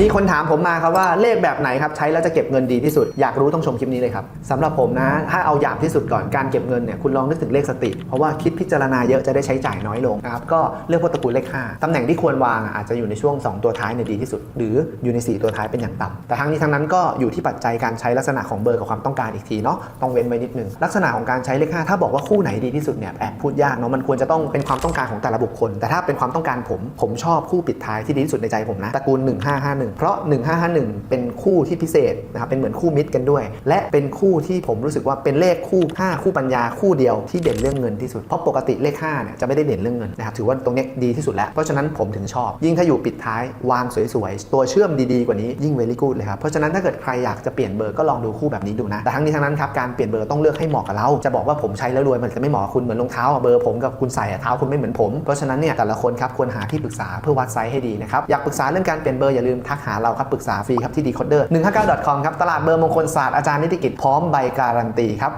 มีคนถามผมมาครับว่าเลขแบบไหนครับใช้แล้วจะเก็บเงินดีที่สุด อยากรู้ต้องชมคลิปนี้เลยครับสำหรับผมนะ ถ้าเอาอย่างที่สุดก่อนการเก็บเงินเนี่ยคุณลองนึกถึงเลขสติ เพราะว่าคิดพิจารณาเยอะจะได้ใช้จ่ายน้อยลงนะครับก็เลือกพวกตระกูลเลข 5ตำแหน่งที่ควรวางอะอาจจะอยู่ในช่วง 2 ตัวท้ายเนี่ยดีที่สุด หรืออยู่ใน 4 ตัวท้ายเป็นอย่างต่ำแต่ทั้งนี้ทั้งนั้นก็อยู่ที่ปัจจัยการใช้ลักษณะของเบอร์กับความต้องการอีกทีเนาะต้องเว้นไว้นิดนึงลักษณะของการใช้เลข 5 ถ้าบอกว่าคู่ไหนดีที่สุดเนี่ยแอบพูดยากเนาะมันควรจะต้องเป็นความต้องการของแต่ละบุคคล แต่ถ้าเป็นความต้องการผมผมชอบคู่ปิดท้ายที่ดีที่สุดในใจผมนะตระกูล 1551เพราะ 1551 เป็นคู่ที่พิเศษนะครับเป็นเหมือนคู่มิตรกันด้วย และเป็นคู่ที่ผมรู้สึกว่าเป็นเลขคู่ 5 คู่ปัญญาคู่เดียวที่เด่นเรื่องเงินที่สุดเพราะปกติเลข5เนี่ยจะไม่ได้เด่นเรื่องเงินนะครับถือว่าตรงนี้ดีที่สุดแล้ว เพราะฉะนั้นผมถึงชอบ ยิ่งถ้าอยู่ปิดท้ายวางสวยๆ ตัวเชื่อมดีๆกว่านี้ยิ่งเวลี่กูดเลยครับ เพราะฉะนั้นถ้าเกิดใครอยากจะเปลี่ยนเบอร์ก็ลองดูคู่แบบนี้ดูนะ แต่ทั้งนี้ทั้งนั้นครับ การเปลี่ยนเบอร์ต้องเลือกให้เหมาะกับเรา จะบอกว่าผมใช้แล้วรวยมันจะไม่เหมาะคุณเหมือนรองเท้าเบอร์ผมกับคุณใส่เท้าคุณไม่เหมือนผม เพราะฉะนั้นเนี่ยแต่ละคนครับควรหาที่ปรึกษาเพื่อวัดไซส์ให้ดีนะครับ อยากปรึกษาเรื่องการเปลี่ยนเบอร์อย่าลืมทักหาเราครับปรึกษาฟรีครับที่ decoder 159 com ครับตลาดเบอร์มงคลศาสตร์อาจารย์นิติกิจพร้อมใบการันตีครับ